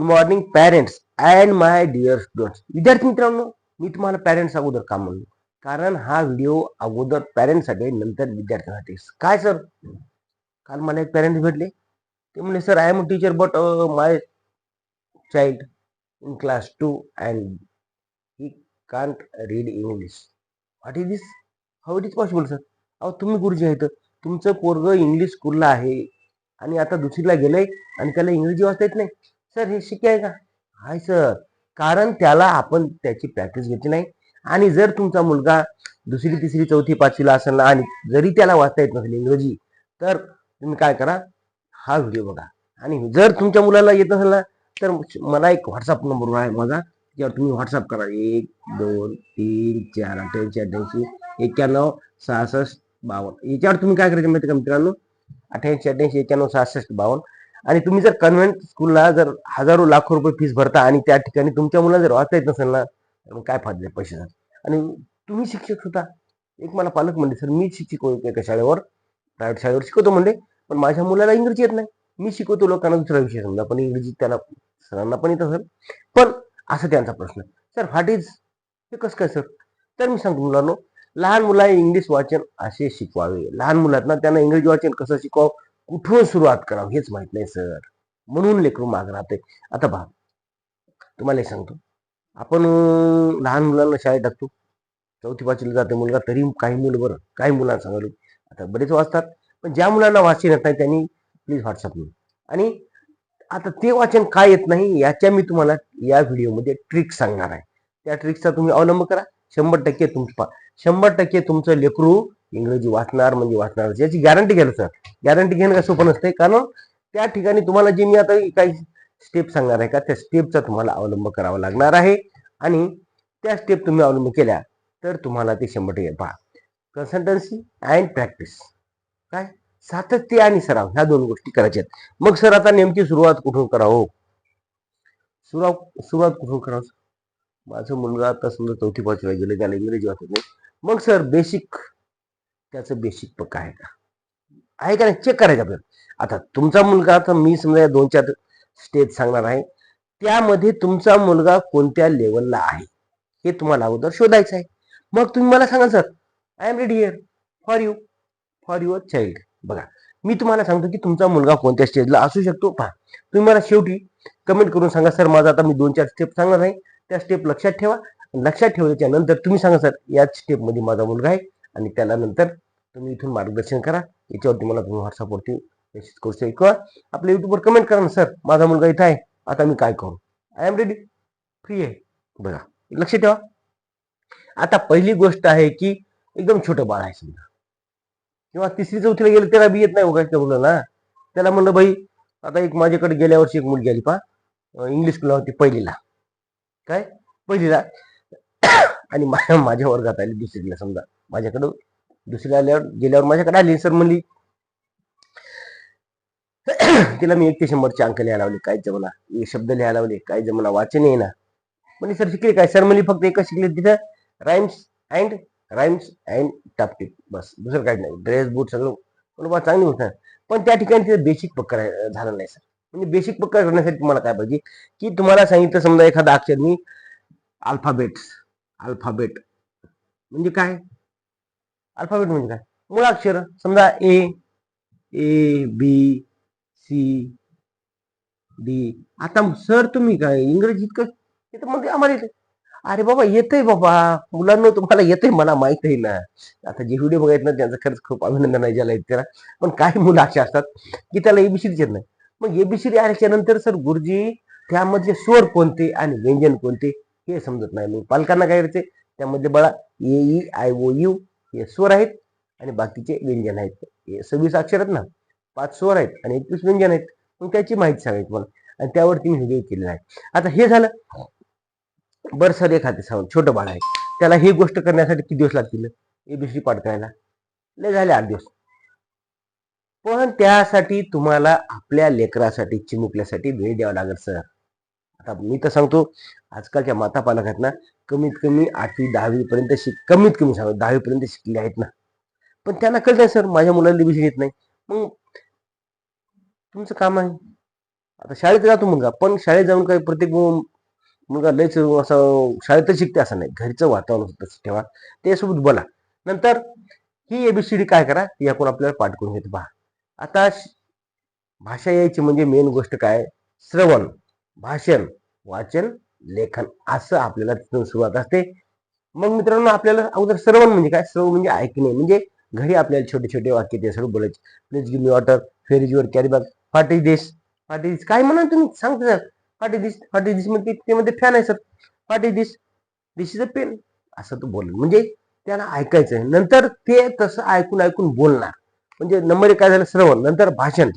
Good morning parents and my dear students विद्यार्थी मित्रांनो मी तुम्हाला पॅरेंट्स अगोदर का म्हणलो. कारण हा व्हिडिओ अगोदर पॅरेंट्ससाठी आहे, नंतर विद्यार्थ्यांसाठी. काय सर काल मला एक पॅरेंट्स भेटले. ते म्हणले sir I am teacher but my child in class two and he can't read English what is this how it is possible sir अहो तुम्ही गुरुजी आहेत. तुमचं पोरग इंग्लिश स्कूलला आहे. आणि आता दुसरीला गेलंय आणि त्याला इंग्रजी वाचता येत नाही. सर हे शक्य आहे का? हाय सर. कारण त्याला आपण त्याची प्रॅक्टिस घेतली नाही. आणि जर तुमचा मुलगा दुसरी तिसरी चौथी पाचवीला असेल ना आणि जरी त्याला वाचता येत नसेल इंग्रजी तर तुम्ही काय करा? हा व्हिडिओ बघा. आणि जर तुमच्या मुलाला येत नसेल ना तर मला एक व्हॉट्सअप नंबर आहे माझा. त्यावर तुम्ही व्हॉट्सअप करा. एक दोन तीन चार अठ्ठ्याऐंशी अठ्ठ्याऐंशी एक्क्याण्णव सहासष्ट बावन्न. याच्यावर तुम्ही काय करायचं माहिती का मित्रांनो? अठ्ठ्याऐंशी अठ्ठ्याऐंशी एक्क्याण्णव सहासष्ट बावन्न. आणि तुम्ही जर कन्व्हेंट स्कूलला जर हजारो लाखो रुपये फीस भरता आणि त्या ठिकाणी तुमच्या मुलाला जर वाचता येत नसेल ना तर मग काय फायदा आहे पैशाचा आणि तुम्ही शिक्षक होता. एक मला पालक म्हणले सर मी शिक्षक एका शाळेवर प्रायव्हेट शाळेवर शिकवतो म्हणले पण माझ्या मुलाला इंग्रजी येत नाही. मी शिकवतो लोकांना दुसरा विषय समजा पण इंग्रजी त्याला सरांना पण येतं सर. पण असं त्यांचा प्रश्न सर व्हॉट इज हे कसं काय सर? तर मी सांगतो मुलांनो लहान मुला इंग्लिश वाचन असे शिकवावे. लहान मुलांना त्यांना इंग्रजी वाचन कसं शिकवावं? कुठून सुरुवात करावं हेच माहीत नाही सर. म्हणून लेकरू माग राहते आता पहा तुम्हाला सांगतो. आपण लहान मुलांना शाळेत टाकतो. चौथी पाचवीला जाते मुलगा तरी काही मुलं बरं काही मुलांना सांगालो आता बरेच वाचतात पण ज्या मुलांना वाचन येत नाही त्यांनी प्लीज व्हॉट्सअप आणि आता ते वाचन काय येत नाही याच्या मी तुम्हाला या व्हिडिओमध्ये ट्रिक सांगणार आहे. त्या ट्रिकचा तुम्ही अवलंब करा. शंभर टक्के तुमचं शंभर टक्के तुमचं लेकरू इंग्रजी वाचणार म्हणजे वाचणार याची गॅरंटी घ्यायला सर गॅरंटी घेणं काय सोपं नसते कारण त्या ठिकाणी तुम्हाला जे मी आता काही स्टेप सांगणार आहे का त्या स्टेपचा तुम्हाला अवलंब करावा लागणार आहे. आणि त्या स्टेप तुम्ही अवलंब केल्या तर तुम्हाला ते शंभर टक्के पहा. कन्सल्टन्सी अँड प्रॅक्टिस काय? सातत्य आणि सराव ह्या दोन गोष्टी करायच्या आहेत मग सर आता नेमकी सुरुवात कुठून करावं हो? सुरुवात सुरुवात कुठून करावं माझा मुलगा आता समजा चौथी पाचवीला गेलं त्याला इंग्रजी वाचत नाही. मग सर बेसिक त्याचं बेसिक पक्का आहे का? आहे का नाही? चेक करायचं आपल्याला. आता तुमचा मुलगा आता मी समजा या दोन चार स्टेज सांगणार आहे. त्यामध्ये तुमचा मुलगा कोणत्या लेवलला आहे? हे तुम्हाला अगोदर शोधायचं आहे. मग तुम्ही मला सांगा sir I am ready here for you for your child बघा मी तुम्हाला सांगतो की तुमचा मुलगा कोणत्या स्टेजला असू शकतो. पहा तुम्ही मला शेवटी कमेंट करून सांगा सर माझा आता मी दोन चार स्टेप सांगणार आहे. त्या स्टेप लक्षात ठेवा. लक्षात ठेवल्याच्या नंतर तुम्ही सांगा सर याच स्टेपमध्ये माझा मुलगा आहे. आणि त्याला नंतर तुम्ही इथून मार्गदर्शन करा. याच्यावरती मला तुम्ही व्हॉट्सअपवरती मेसेज करू शकता किंवा आपल्या युट्यूबवर कमेंट करा ना सर माझा मुलगा इथं आहे. आता मी काय करू? आय एम रेडी फ्री आहे. बघा लक्ष ठेवा. आता पहिली गोष्ट आहे की एकदम छोटं बाळ आहे समजा. किंवा तिसरी चौथीला गेलं त्याला बी येत नाही बघा त्या ना. त्याला म्हणलं बाई आता एक माझ्याकडे गेल्या वर्षी एक मुलगी आली पा इंग्लिश स्कूलला होती पहिलीला. काय? पहिलीला. आणि माझ्या माझ्या वर्गात आली दुसरीला समजा. माझ्याकडं दुसऱ्या आल्यावर गेल्यावर माझ्याकडे आली सर म्हणली. तिला मी एक ते शंभरचे अंक लिहायला लावले. काय जमना? एक शब्द लिहायला लावले. काय जमना? वाचन येईना. म्हणजे सर शिकले काय? सर म्हणली फक्त एकच शिकले तिथं. राईम्स अँड राईम्स अँड टापटिप बस. दुसरं काही नाही. ड्रेस बूट सगळं. पण बा चांगली होत पण त्या ठिकाणी तिथं बेसिक पक्का झालं नाही सर म्हणजे बेसिक पक्का करण्यासाठी तुम्हाला काय पाहिजे? की तुम्हाला सांगितलं समजा एखादा अक्षर मी अल्फाबेट्स अल्फाबेट म्हणजे काय? अल्फाबेट म्हणजे काय? मुळाक्षर समजा A A B C D. आता सर तुम्ही काय इंग्रजीत इतकं इथं म्हणजे आम्हाला येते अरे बाबा येतंय बाबा. मुलांना तुम्हाला येतंय मला माहीत आहे ना. आता जे व्हिडिओ बघायत ना त्यांचं खरंच खूप अभिनंदन आहे ज्याला त्याला. पण काही मुलं अशी असतात की त्याला एबीसीडी येत नाही. मग एबीसीडी आल्याच्यानंतर सर गुरुजी त्यामधले स्वर कोणते आणि व्यंजन कोणते हे समजत नाही. मग पालकांना काय करायचे त्यामध्ये बळा A E I O U हे स्वर आहेत आणि बाकीचे व्यंजन आहेत. हे सव्वीस अक्षर आहेत ना पाच स्वर आहेत आणि एकवीस व्यंजन आहेत. मग त्याची माहिती सांगायची मला आणि त्यावरती मी व्हिडिओ केलेला आहे. आता हे झालं. बरं सर एखादे सांग छोटं बाळ आहे. त्याला ही गोष्ट करण्यासाठी किती दिवस लागतील? एबीसी पाठ करायला. लय झाले आठ दिवस. पण त्यासाठी तुम्हाला आपल्या लेकरासाठी चिमुकल्यासाठी वेळ द्यावा लागेल सर. आता मी तर सांगतो आजकालच्या माता पालक आहेत ना कमीत कमी आठवी दहावीपर्यंत शिक कमीत कमी सांग दहावीपर्यंत शिकले आहेत ना. पण त्यांना कळत सर माझ्या मुलाला एबीसी येत नाही. मग तुमचं काम आहे. आता शाळेत जातो मुलगा पण शाळेत जाऊन काही प्रत्येक मुलगा लयच असं शाळेतच शिकते असं नाही. घरचं वातावरण तसं ठेवा. त्यासोबत बोला. नंतर ही एबीसीडी काय करा ती आपण आपल्याला पाठ करून घेतो. पहा. आता श- भाषा यायची म्हणजे मेन गोष्ट काय? श्रवण भाषण वाचन लेखन असं आपल्याला तिथून सुरुवात असते. मग मित्रांनो आपल्याला अगोदर श्रवण म्हणजे काय? श्रवण म्हणजे ऐकणे. म्हणजे घरी आपल्याला छोटे छोटे वाक्य ते सर्व बोलायचे. Please give me water where is your carry bag फाटी इज दिस फाटी दिस काय म्हणा तुम्ही? सांगता सर फाटी दिस फाटी दिस म्हणजे ते मध्ये फॅन आहे सर फाटी दिस दिस इज अ पेन असं तो बोल म्हणजे त्याला ऐकायचं आहे. नंतर ते तसं ऐकून ऐकून बोलणार. म्हणजे नंबर एक काय झालं? श्रवण. नंतर भाषण.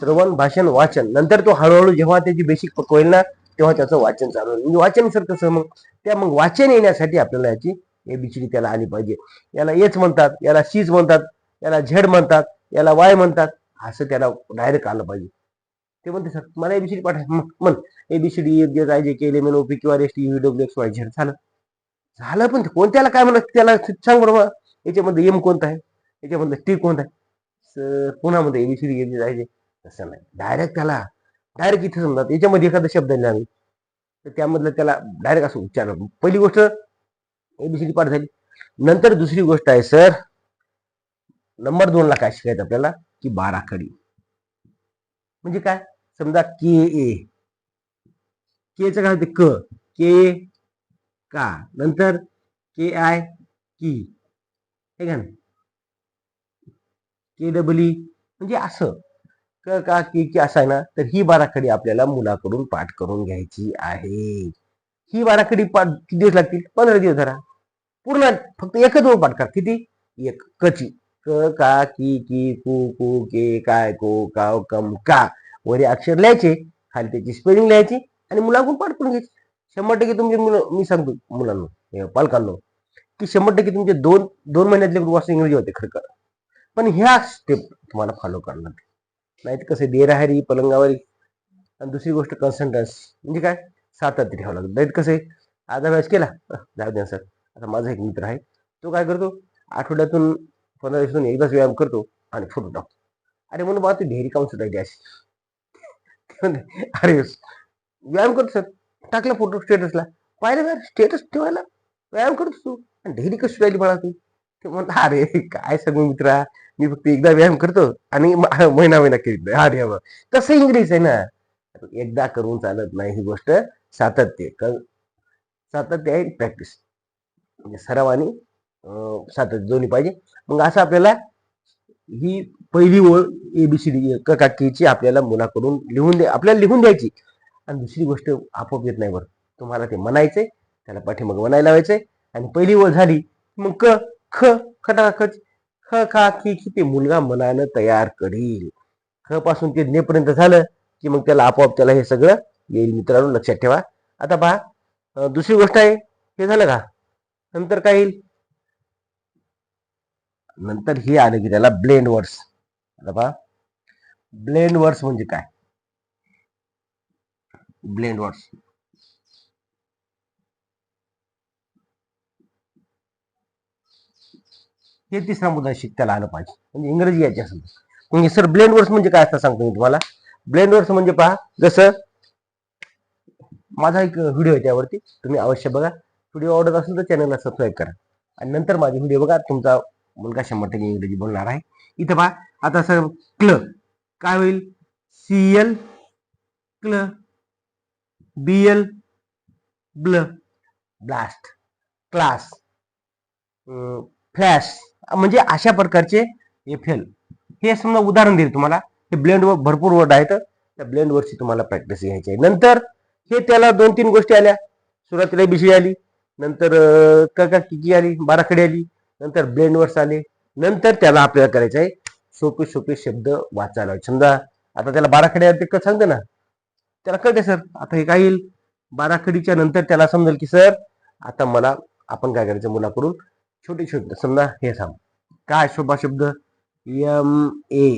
श्रवण भाषण वाचन. नंतर तो हळूहळू जेव्हा त्याची बेसिक पकवेल ना तेव्हा त्याचं वाचन चालू म्हणजे वाचन सर कसं मग त्या मग वाचन येण्यासाठी आपल्याला याची एबीसीडी त्याला आली पाहिजे. याला एच म्हणतात याला सीज म्हणतात याला झेड म्हणतात याला वाय म्हणतात असं त्याला डायरेक्ट आलं पाहिजे. ते म्हणते सर मला एबीसीडी पाठवा म्हण ABCD F J I J K L M N O Q R S T U W X Y Z झालं. झालं पण ते कोणत्याला काय म्हणत त्याला सांग बरोबर याच्यामध्ये एम कोणता आहे? याच्यामध्ये टी कोणता आहे? सर पुन्हा म्हणते एबीसीडी एफ जे आय जे तसं नाही. डायरेक्ट त्याला डायरेक्ट इथे समजा याच्यामध्ये एखादा शब्द आहे आम्ही तर त्यामधलं त्याला डायरेक्ट असं उच्चार. पहिली गोष्ट एबीसीडी पाठ झाली नंतर दुसरी गोष्ट आहे सर नंबर दोन ला काय शिकायचं आपल्याला? की बाराखडी म्हणजे काय? समजा के ए केचं काय होते? क. के का? नंतर के आय की हे का के डबल ई म्हणजे असं. क का की की असं ना तर ही बाराखडी आपल्याला मुलाकडून पाठ करून घ्यायची आहे. ही बाराखडी पाठ किती दिवस लागतील? पंधरा दिवस धरा पूर्ण फक्त एकच वेळ पाठ करा. किती? एक. कची. क का की की कु कु के काय को काव कम का. वरी अक्षर लिहायचे. खाली त्याची स्पेलिंग लिहायची आणि मुलाकडून पाठ करून घ्यायची. शंभर टक्के तुमचे मुलं मी सांगतो मुलांना हे पालकांना की शंभर टक्के तुमचे दोन दोन महिन्यातले वाचून इंग्रजी होते खरं पण ह्या स्टेप तुम्हाला फॉलो करणार. नाही तर कसं देराहारी पलंगावरी आणि दुसरी गोष्ट कन्सन्टन्स म्हणजे काय? सातत्य ठेवावं लागतं. नाही कसं आहे आज केला. जाऊ द्या सर आता माझा एक मित्र आहे. तो काय करतो आठवड्यातून पंधरा दिवसातून एकदाच व्यायाम करतो आणि फोटो टाकतो. अरे म्हणून बा तू ढेरी काउन्स सुटायची अशी. अरे व्यायाम करतो सर टाकला फोटो स्टेटसला पाहिलं का स्टेटस ठेवायला. व्यायाम करतो तू. आणि ढेरी कशी राहिली बाळा तू? ते म्हणता अरे काय सांगू मित्रा? मी फक्त एकदा व्यायाम करतो आणि महिना महिना करीत हा व्यायाम कसं तसं इंग्लिश आहे ना? एकदा करून चालत नाही ही गोष्ट. सातत्य. सातत्य आहे प्रॅक्टिस म्हणजे सराव आणि अं, सातत्य दोन्ही पाहिजे. मग असं आपल्याला ही पहिली ओळ एबीसीडी e, काकीची आपल्याला मुलाकडून लिहून द्या आपल्याला लिहून द्यायची. आणि दुसरी गोष्ट आपोआप येत नाही बरं. तुम्हाला ते म्हणायचंय त्याला पाठीमाग म्हणायला लावायचंय. आणि पहिली ओळ झाली मग क ख खटा खच ख खा खी खी ते मुलगा मनानं तयार करील. ख पासून ते नेपर्यंत झालं की मग त्याला आपोआप त्याला हे सगळं येईल मित्रांनो लक्षात ठेवा. आता पहा दुसरी गोष्ट आहे हे झालं का? नंतर काय येईल? नंतर हे आलं की त्याला ब्लेंड वर्ड्स. आता पहा ब्लेंड वर्ड्स म्हणजे काय? Blend words. हे तिसरा मुद्दा शिकताला आलं पाहिजे. म्हणजे इंग्रजी यायची असेल म्हणजे सर ब्लेंड वर्ड्स म्हणजे काय असतं सांगतो मी तुम्हाला? ब्लेंड वर्ड्स म्हणजे पहा जसं माझा एक व्हिडिओ आहे त्यावरती तुम्ही अवश्य बघा. व्हिडिओ आवडत असेल तर चॅनलला सबस्क्राईब करा. आणि नंतर माझे व्हिडिओ बघा तुमचा मुलगा शंभर टक्के इंग्रजी बोलणार आहे. इथं पहा आता सर क्ल. काय होईल? सी एल क्ल. बी एल ब्ल. ब्लास्ट. क्लास. फ्लॅश. म्हणजे अशा प्रकारचे एफ एल हे समजा उदाहरण देईल तुम्हाला. हे ब्लेंड वर भरपूर वर्ड आहेत. त्या ब्लेंड वरची तुम्हाला प्रॅक्टिस घ्यायची आहे. नंतर हे त्याला दोन तीन गोष्टी आल्या. सुरुवातीला बिशी आली. नंतर का काका किकी आली. बाराखडी आली. नंतर ब्लेंडवर्स आले. नंतर त्याला आपल्याला करायचं आहे सोपे सोपे शब्द वाचायला. समजा आता त्याला बाराखडी आले ते सांगते ना. त्याला कळते सर. आता हे काय येईल? बाराखडीच्या नंतर त्याला समजेल की सर आता मला आपण काय करायचं मुलाकडून छोटे शब्द समजा हे सांग काय शोभा शब्द एम ए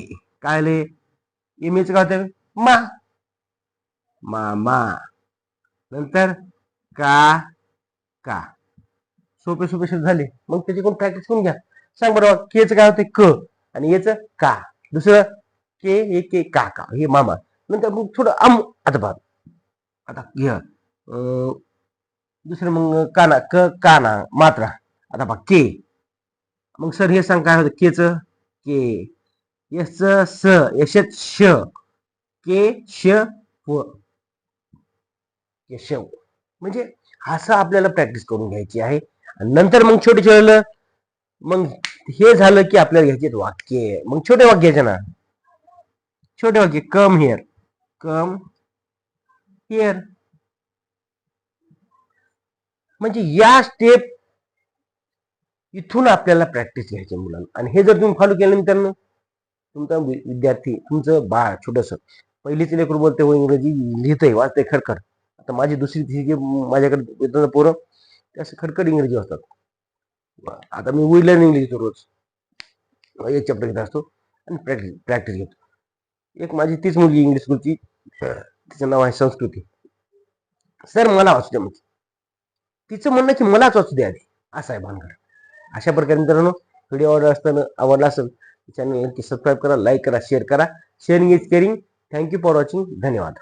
काय ले एम एच काय होतं मा मा मा नंतर का का. सोपे सोपे शब्द झाले. मग त्याची कोण प्रॅक्टिस करून घ्या. सांग बरोबर केच काय होते क. आणि याच का. दुसरं के हे के का का. हे मामा नंतर मग थोडं आम आता बघ. आता घ्या अं, दुसरं मग काना क काना मात्रा. आता बघ के. मग सर हे सांग काय होतं? केच के. यश स यशत श. के श व. केशव म्हणजे असं आपल्याला प्रॅक्टिस करून घ्यायची आहे. नंतर मग छोटे छोटे मग हे झालं की आपल्याला घ्यायचे वाक्य. मग छोटे वाक्य घ्यायचे ना? छोटे वाक्य कम हिअर कम हिअर म्हणजे या स्टेप इथून आपल्याला प्रॅक्टिस घ्यायची मुलांना. आणि हे जर तुम्ही फॉलो केलं मित्रांनो तुमचा वि- विद्यार्थी तुमचं बाळ छोटस पहिलीच लेकरू बोलते हो इंग्रजी लिहितंय वाचते खडखड आता माझी दुसरी तिसरी माझ्याकडे येतात पोरं ते असं खडखड इंग्रजी वाचतात. आता मी वी लर्निंग लिहितो रोज एक चॅप्टर घेत असतो आणि प्रॅक्टिस प्रॅक्टिस घेतो. एक माझी तीच मुलगी इंग्लिश स्कूलची तिचं नाव आहे संस्कृती. सर मला वाचू द्या म्हणजे तिचं म्हणणं की मलाच वाचू द्या आधी. असं आहे भानगड. अशा प्रकारे मित्रांनो व्हिडिओ आवडला असताना आवडला असेल चॅनल नक्की सबस्क्राईब करा लाईक करा शेअर करा. Sharing is caring thank you for watching धन्यवाद.